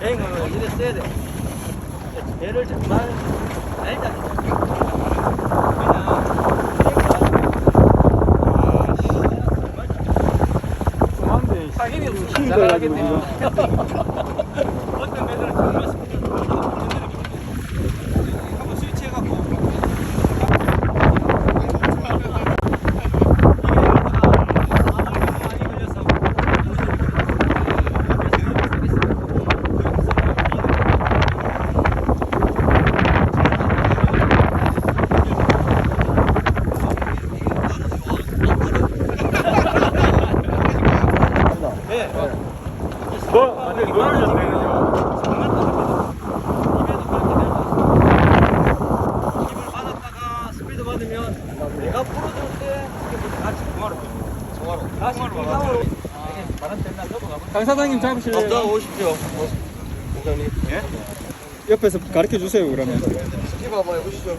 행을 이래 써야 돼. 배를 정말 힘이 없어. 힘이 잘하겠네요. 들어가지고 어떤 배들은 정말 뭐? 완전 받으면 내가 풀어줄 때 이렇게 같이 동화로 동화로. 다시 동화로 바람 됐나 넘어가면 강 사장님 잡으실래요? 오십시오. 부장님. 옆에서 가르쳐 주세요 그러면. 스킵 한번 해보시죠.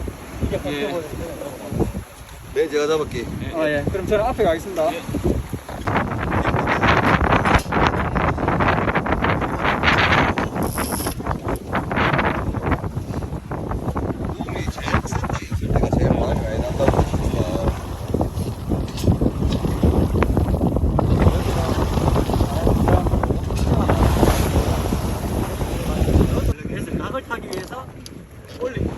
네, 제가 잡을게. 아 예. 그럼 저는 앞에 가겠습니다 올리